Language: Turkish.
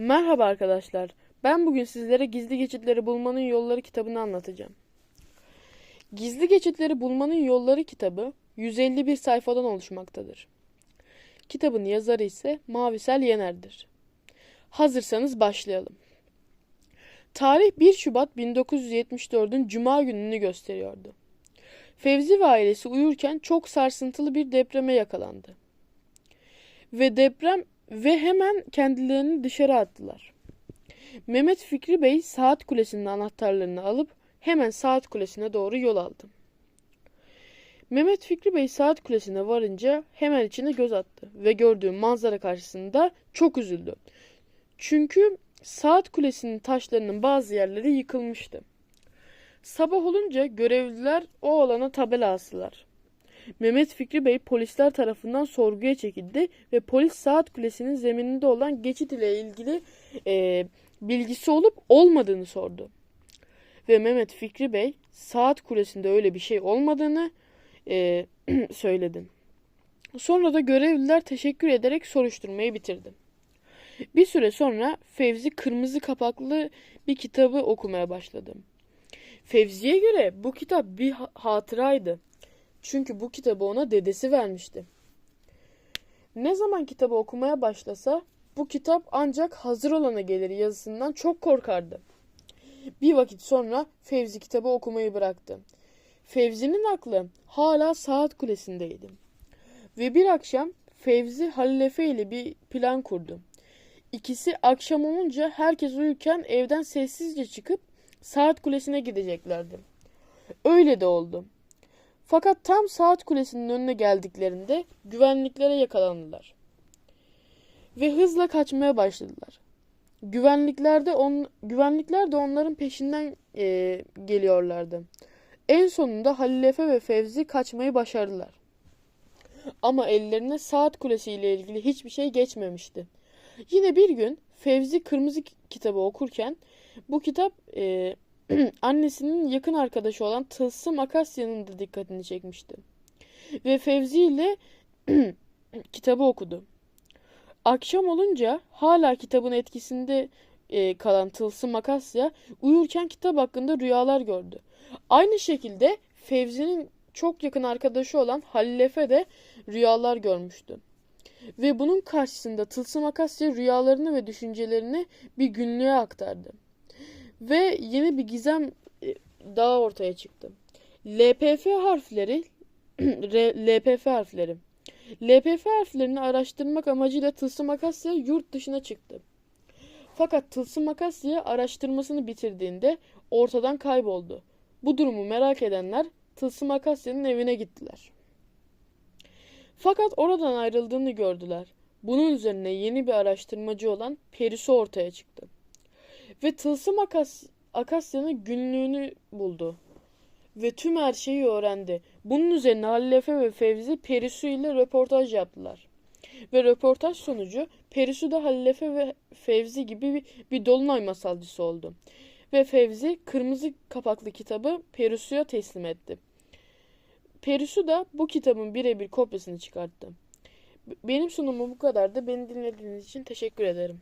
Merhaba arkadaşlar. Ben bugün sizlere Gizli Geçitleri Bulmanın Yolları kitabını anlatacağım. Gizli Geçitleri Bulmanın Yolları kitabı 151 sayfadan oluşmaktadır. Kitabın yazarı ise Mavisel Yener'dir. Hazırsanız başlayalım. Tarih 1 Şubat 1974'ün Cuma gününü gösteriyordu. Fevzi ve ailesi uyurken çok sarsıntılı bir depreme yakalandı. Ve deprem ve hemen kendilerini dışarı attılar. Mehmet Fikri Bey saat kulesinin anahtarlarını alıp hemen saat kulesine doğru yol aldı. Mehmet Fikri Bey saat kulesine varınca hemen içine göz attı ve gördüğü manzara karşısında çok üzüldü. Çünkü saat kulesinin taşlarının bazı yerleri yıkılmıştı. Sabah olunca görevliler o alana tabela astılar. Mehmet Fikri Bey polisler tarafından sorguya çekildi ve polis saat kulesinin zemininde olan geçit ile ilgili e, bilgisi olup olmadığını sordu. Ve Mehmet Fikri Bey saat kulesinde öyle bir şey olmadığını e, söyledi. Sonra da görevliler teşekkür ederek soruşturmayı bitirdi. Bir süre sonra Fevzi kırmızı kapaklı bir kitabı okumaya başladı. Fevzi'ye göre bu kitap bir ha- hatıraydı. Çünkü bu kitabı ona dedesi vermişti. Ne zaman kitabı okumaya başlasa bu kitap ancak hazır olana gelir yazısından çok korkardı. Bir vakit sonra Fevzi kitabı okumayı bıraktı. Fevzi'nin aklı hala saat kulesindeydi. Ve bir akşam Fevzi Halil Efe ile bir plan kurdu. İkisi akşam olunca herkes uyurken evden sessizce çıkıp saat kulesine gideceklerdi. Öyle de oldu. Fakat tam saat kulesinin önüne geldiklerinde güvenliklere yakalandılar. Ve hızla kaçmaya başladılar. Güvenlikler de, on, güvenlikler de onların peşinden e, geliyorlardı. En sonunda Halil Efe ve Fevzi kaçmayı başardılar. Ama ellerine saat kulesi ile ilgili hiçbir şey geçmemişti. Yine bir gün Fevzi kırmızı kitabı okurken bu kitap e, annesinin yakın arkadaşı olan Tılsım Akasya'nın da dikkatini çekmişti. Ve Fevzi ile kitabı okudu. Akşam olunca hala kitabın etkisinde e, kalan Tılsım Akasya uyurken kitap hakkında rüyalar gördü. Aynı şekilde Fevzi'nin çok yakın arkadaşı olan Halil Efe de rüyalar görmüştü. Ve bunun karşısında Tılsım Akasya rüyalarını ve düşüncelerini bir günlüğe aktardı. Ve yeni bir gizem e, daha ortaya çıktı. LPF harfleri LPF harfleri. LPF harflerini araştırmak amacıyla Tılsım Akasya yurt dışına çıktı. Fakat Tılsım Akasya araştırmasını bitirdiğinde ortadan kayboldu. Bu durumu merak edenler Tılsım Akasya'nın evine gittiler. Fakat oradan ayrıldığını gördüler. Bunun üzerine yeni bir araştırmacı olan Perisu ortaya çıktı. Ve Tılsım Akas Akasya'nın günlüğünü buldu. Ve tüm her şeyi öğrendi. Bunun üzerine Halil Efe ve Fevzi Perisu ile röportaj yaptılar. Ve röportaj sonucu Perisu da Halil Efe ve Fevzi gibi bir, bir dolunay masalcısı oldu. Ve Fevzi kırmızı kapaklı kitabı Perisu'ya teslim etti. Perisu da bu kitabın birebir kopyasını çıkarttı. Benim sunumum bu kadardı. Beni dinlediğiniz için teşekkür ederim.